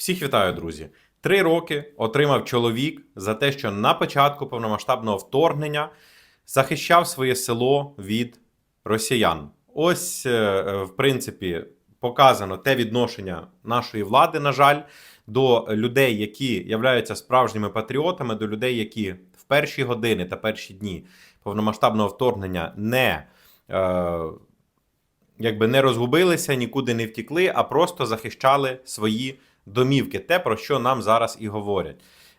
Всіх вітаю, друзі. Три роки отримав чоловік за те, що на початку повномасштабного вторгнення захищав своє село від росіян. Ось, е, е, в принципі, показано те відношення нашої влади, на жаль, до людей, які являються справжніми патріотами, до людей, які в перші години та перші дні повномасштабного вторгнення не. Е, якби не розгубилися, нікуди не втікли, а просто захищали свої домівки. Те, про що нам зараз і говорять.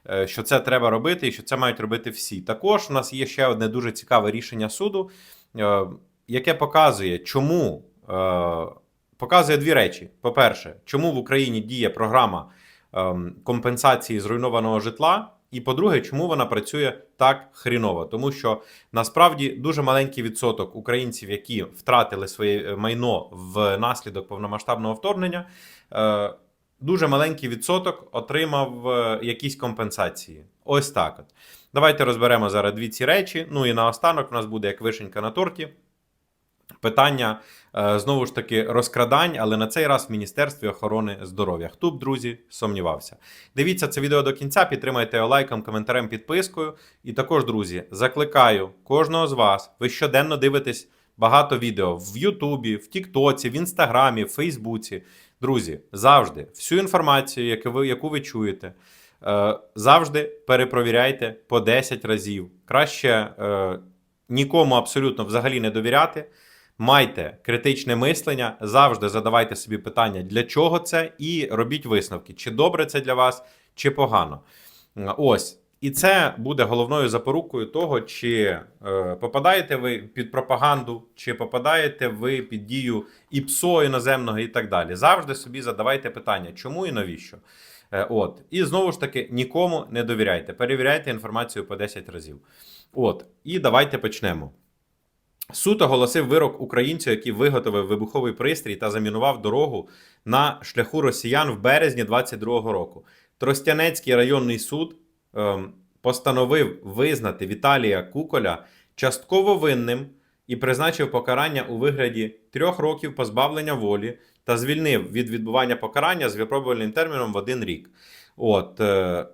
Е, Що це треба робити, і що це мають робити всі. Також у нас є ще одне дуже цікаве рішення суду, е, яке показує, чому е, показує дві речі: по-перше, чому в Україні діє програма ем, компенсації зруйнованого житла. І по-друге, чому вона працює так хріново? Тому що насправді дуже маленький відсоток українців, які втратили своє майно внаслідок повномасштабного вторгнення, дуже маленький відсоток отримав е, якісь компенсації. Ось так. От. Давайте розберемо зараз дві ці речі. Ну і наостанок у нас буде як вишенька на торті. Питання е, знову ж таки розкрадань, але на цей раз в Міністерстві охорони здоров'я. Хто б, друзі, сумнівався. Дивіться це відео до кінця, підтримайте його лайком, коментарем, підпискою. І також, друзі, закликаю кожного з вас. Ви щоденно дивитесь багато відео в Ютубі, в Тіктоці, в Інстаграмі, в Фейсбуці. Друзі, завжди всю інформацію, яку ви, яку ви чуєте, е, завжди перепровіряйте по 10 разів. Краще е, нікому абсолютно взагалі не довіряти. Майте критичне мислення, завжди задавайте собі питання, для чого це, і робіть висновки, чи добре це для вас, чи погано. Ось. І це буде головною запорукою того, чи е, попадаєте ви під пропаганду, чи попадаєте ви під дію ІПСО іноземного і так далі. Завжди собі задавайте питання, чому і навіщо. Е, от. І знову ж таки, нікому не довіряйте. Перевіряйте інформацію по 10 разів. От. І давайте почнемо. Суд оголосив вирок українцю, який виготовив вибуховий пристрій та замінував дорогу на шляху росіян в березні 22-го року. Тростянецький районний суд постановив визнати Віталія Куколя частково винним і призначив покарання у вигляді трьох років позбавлення волі та звільнив від відбування покарання з випробувальним терміном в один рік. От е,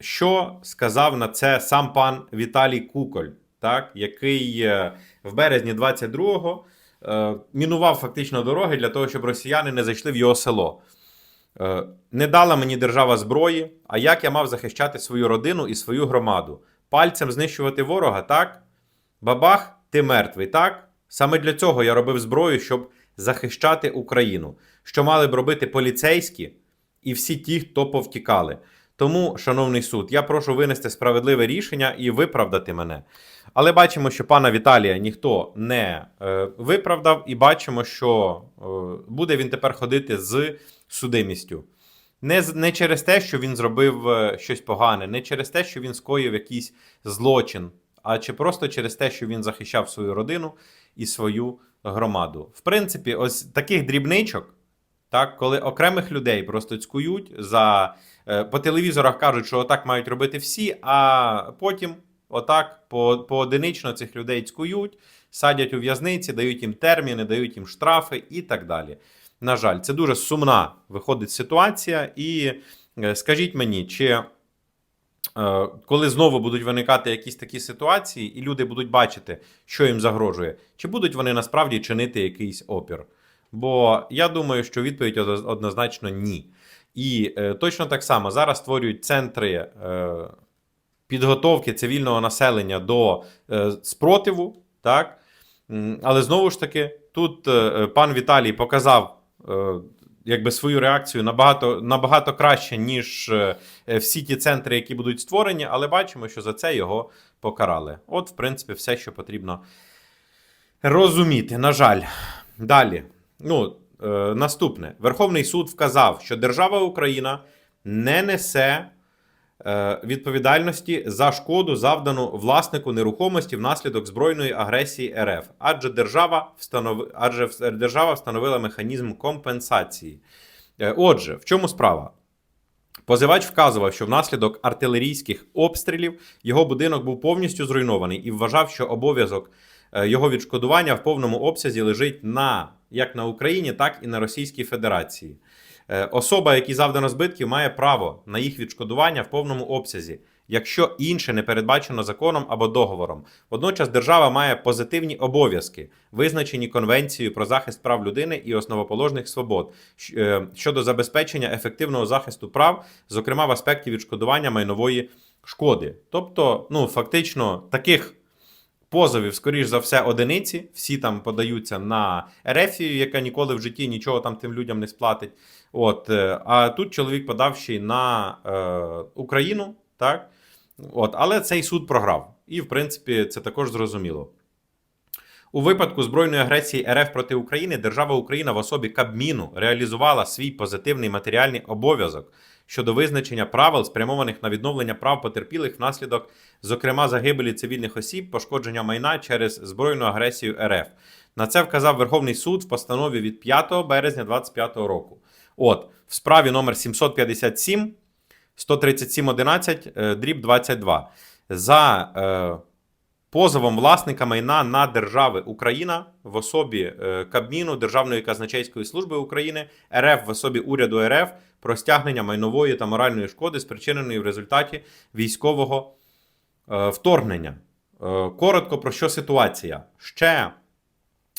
що сказав на це сам пан Віталій Куколь, так, який е, в березні 22-го е, мінував фактично дороги для того, щоб росіяни не зайшли в його село. Е, Не дала мені держава зброї, а як я мав захищати свою родину і свою громаду? Пальцем знищувати ворога, так? Бабах, ти мертвий, так? Саме для цього я робив зброю, щоб захищати Україну, що мали б робити поліцейські і всі ті, хто повтікали. Тому, шановний суд, я прошу винести справедливе рішення і виправдати мене. Але бачимо, що пана Віталія ніхто не е, виправдав, і бачимо, що е, буде він тепер ходити з судимістю. Не, не через те, що він зробив е, щось погане, не через те, що він скоїв якийсь злочин, а чи просто через те, що він захищав свою родину і свою громаду. В принципі, ось таких дрібничок, так, коли окремих людей просто цькують за е, по телевізорах кажуть, що отак мають робити всі, а потім отак по, поодинично цих людей цькують, садять у в'язниці, дають їм терміни, дають їм штрафи і так далі. На жаль, це дуже сумна виходить ситуація. І е, скажіть мені, чи е, коли знову будуть виникати якісь такі ситуації, і люди будуть бачити, що їм загрожує, чи будуть вони насправді чинити якийсь опір? Бо я думаю, що відповідь однозначно ні. І е, точно так само зараз створюють центри е, підготовки цивільного населення до е, спротиву, так? Але знову ж таки, тут е, пан Віталій показав е, якби свою реакцію набагато, набагато краще, ніж е, е, всі ті центри, які будуть створені, але бачимо, що за це його покарали. От, в принципі, все, що потрібно розуміти. На жаль, далі. Ну, е, наступне. Верховний суд вказав, що держава Україна не несе е, відповідальності за шкоду, завдану власнику нерухомості внаслідок збройної агресії РФ, адже держава, встанови... адже держава встановила механізм компенсації. Е, Отже, в чому справа? Позивач вказував, що внаслідок артилерійських обстрілів його будинок був повністю зруйнований і вважав, що обов'язок е, його відшкодування в повному обсязі лежить на як на Україні, так і на Російській Федерації. Е, Особа, якій завдано збитків, має право на їх відшкодування в повному обсязі, якщо інше не передбачено законом або договором. Водночас держава має позитивні обов'язки, визначені Конвенцією про захист прав людини і основоположних свобод е, щодо забезпечення ефективного захисту прав, зокрема в аспекті відшкодування майнової шкоди. Тобто, ну фактично, таких. Позовів, скоріш за все, одиниці. Всі там подаються на Ерефію, яка ніколи в житті нічого там тим людям не сплатить. От, е, а тут чоловік подав ще й на е, Україну, так? От, але цей суд програв. І, в принципі, це також зрозуміло. У випадку збройної агресії РФ проти України держава Україна в особі Кабміну реалізувала свій позитивний матеріальний обов'язок щодо визначення правил, спрямованих на відновлення прав потерпілих внаслідок, зокрема, загибелі цивільних осіб, пошкодження майна через збройну агресію РФ. На це вказав Верховний суд в постанові від 5 березня 2025 року. От, в справі номер 757 137.11, е, дріб 22. За е, позовом власника майна на держави Україна в особі е, Кабміну Державної казначейської служби України, РФ в особі уряду РФ про стягнення майнової та моральної шкоди, спричиненої в результаті військового е, вторгнення. Е, коротко про що ситуація? Ще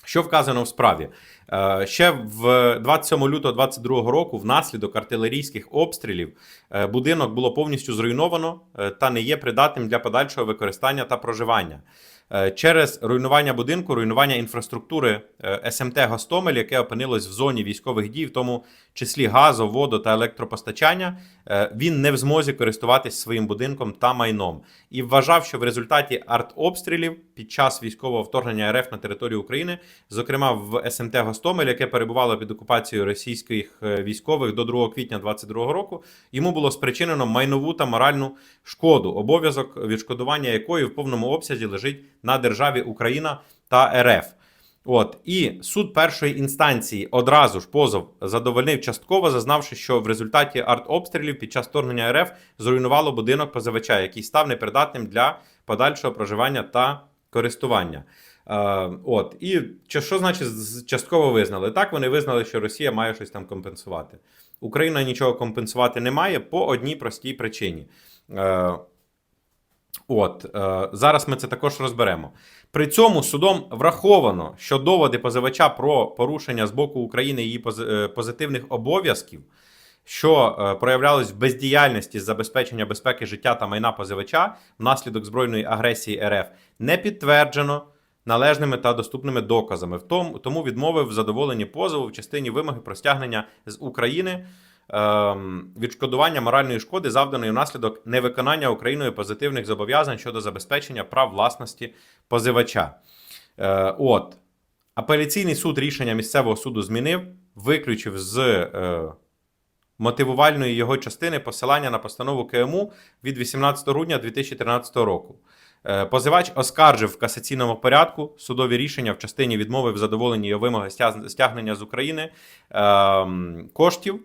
що вказано в справі? Е, Ще в 27 лютого 2022 року, внаслідок артилерійських обстрілів, е, будинок було повністю зруйновано е, та не є придатним для подальшого використання та проживання. Через руйнування будинку, руйнування інфраструктури СМТ Гостомель, яке опинилось в зоні військових дій, в тому числі газу, воду та електропостачання, він не в змозі користуватись своїм будинком та майном і вважав, що в результаті артобстрілів під час військового вторгнення РФ на територію України, зокрема в СМТ Гостомель, яке перебувало під окупацією російських е, військових до 2 квітня 2022 року, йому було спричинено майнову та моральну шкоду, обов'язок відшкодування якої в повному обсязі лежить на державі Україна та РФ. От і суд першої інстанції одразу ж позов задовольнив частково, зазнавши, що в результаті артобстрілів під час вторгнення РФ зруйнувало будинок позивача, який став непридатним для подальшого проживання та користування. Е, от і чи- що значить частково визнали? Так вони визнали, що Росія має щось там компенсувати. Україна нічого компенсувати не має по одній простій причині. Е, От е, зараз ми це також розберемо. При цьому судом враховано, що доводи позивача про порушення з боку України її позитивних обов'язків, що проявлялись в бездіяльності з забезпечення безпеки життя та майна позивача внаслідок збройної агресії РФ, не підтверджено належними та доступними доказами. Тому, відмовив задоволенні позову в частині вимоги про стягнення з України ем, відшкодування моральної шкоди, завданої внаслідок невиконання Україною позитивних зобов'язань щодо забезпечення прав власності позивача. Е, от. Апеляційний суд рішення місцевого суду змінив, виключив з е, мотивувальної його частини посилання на постанову КМУ від 18 грудня 2013 року. Е, Позивач оскаржив в касаційному порядку судові рішення в частині відмови в задоволенні його вимоги стягнення з України ем, коштів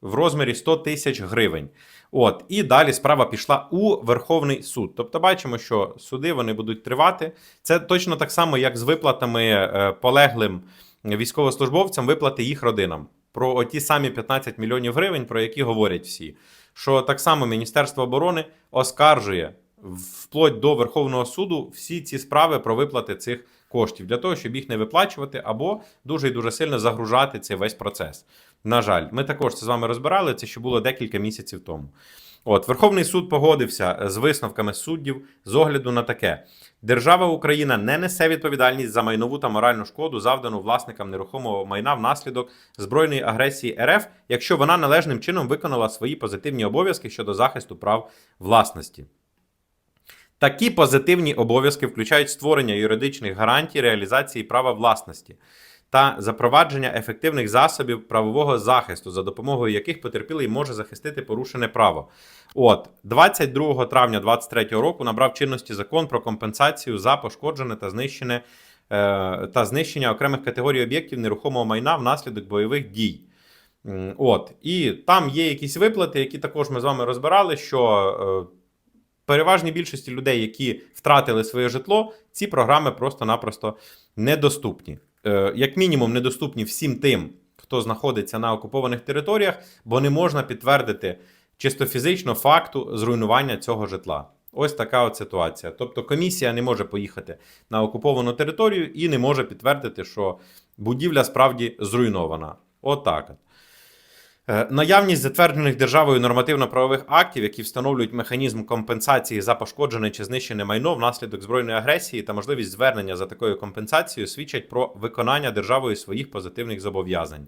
в розмірі 100 тисяч гривень. От і далі справа пішла у Верховний суд. Тобто, бачимо, що суди вони будуть тривати. Це точно так само, як з виплатами е, полеглим військовослужбовцям, виплати їх родинам. Про ті самі 15 мільйонів гривень, про які говорять всі. Що так само Міністерство оборони оскаржує вплоть до Верховного суду всі ці справи про виплати цих коштів для того, щоб їх не виплачувати, або дуже і дуже сильно загружати цей весь процес. На жаль, ми також це з вами розбирали. Це ще було декілька місяців тому. От Верховний суд погодився з висновками суддів з огляду на таке: держава Україна не несе відповідальність за майнову та моральну шкоду, завдану власникам нерухомого майна внаслідок збройної агресії РФ, якщо вона належним чином виконала свої позитивні обов'язки щодо захисту прав власності. Такі позитивні обов'язки включають створення юридичних гарантій реалізації права власності та запровадження ефективних засобів правового захисту, за допомогою яких потерпілий може захистити порушене право. От 22 травня 2023 року набрав чинності закон про компенсацію за пошкоджене та знищене е, та знищення окремих категорій об'єктів нерухомого майна внаслідок бойових дій. От і там є якісь виплати, які також ми з вами розбирали, що. е, переважній більшості людей, які втратили своє житло, ці програми просто-напросто недоступні. Е, Як мінімум, недоступні всім тим, хто знаходиться на окупованих територіях, бо не можна підтвердити чисто фізично факту зруйнування цього житла. Ось така от ситуація. Тобто комісія не може поїхати на окуповану територію і не може підтвердити, що будівля справді зруйнована. Отак. От. Е, Наявність затверджених державою нормативно-правових актів, які встановлюють механізм компенсації за пошкоджене чи знищене майно внаслідок збройної агресії та можливість звернення за такою компенсацією свідчать про виконання державою своїх позитивних зобов'язань.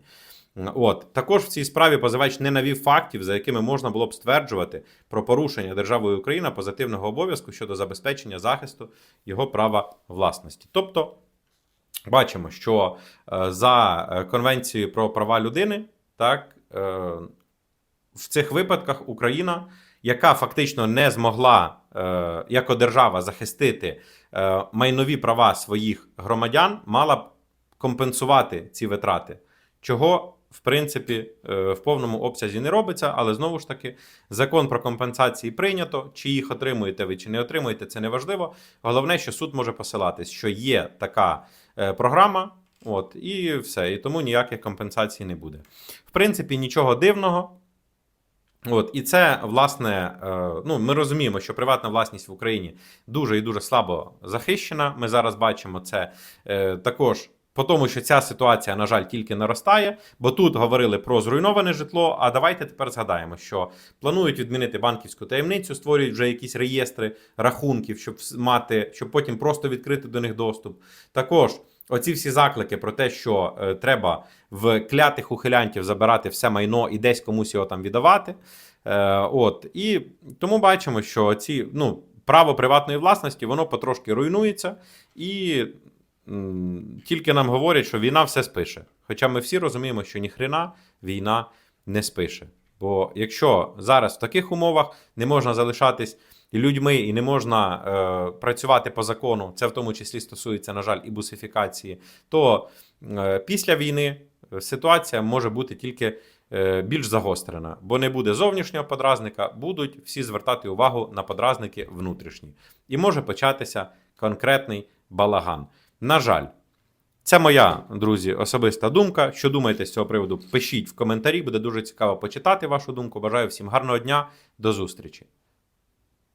От також в цій справі позивач не навів фактів, за якими можна було б стверджувати про порушення державою Україна позитивного обов'язку щодо забезпечення захисту його права власності. Тобто, бачимо, що е, за е, конвенцією про права людини, так в цих випадках Україна, яка фактично не змогла е, як держава захистити е, майнові права своїх громадян, мала б компенсувати ці витрати, чого в принципі е, в повному обсязі не робиться, але знову ж таки закон про компенсації прийнято. Чи їх отримуєте ви, чи не отримуєте, це не важливо. Головне, що суд може посилатись, що є така е, програма. От, і все. І тому ніяких компенсацій не буде. В принципі, нічого дивного. От, і це, власне, е, ну, ми розуміємо, що приватна власність в Україні дуже і дуже слабо захищена. Ми зараз бачимо це е, також по тому, що ця ситуація, на жаль, тільки наростає. Бо тут говорили про зруйноване житло. А давайте тепер згадаємо, що планують відмінити банківську таємницю, створюють вже якісь реєстри рахунків, щоб мати, щоб потім просто відкрити до них доступ. Також. Оці всі заклики про те, що е, треба в клятих ухилянтів забирати все майно і десь комусь його там віддавати. Е, от і тому бачимо, що ці ну право приватної власності воно потрошки руйнується, і м, тільки нам говорять, що війна все спише. Хоча ми всі розуміємо, що ніхрена війна не спише. Бо якщо зараз в таких умовах не можна залишатись людьми і не можна е, працювати по закону, це в тому числі стосується, на жаль, і бусифікації, то е, після війни ситуація може бути тільки е, більш загострена, бо не буде зовнішнього подразника, будуть всі звертати увагу на подразники внутрішні. І може початися конкретний балаган. На жаль. Це моя, друзі, особиста думка. Що думаєте з цього приводу? Пишіть в коментарі, буде дуже цікаво почитати вашу думку. Бажаю всім гарного дня, до зустрічі.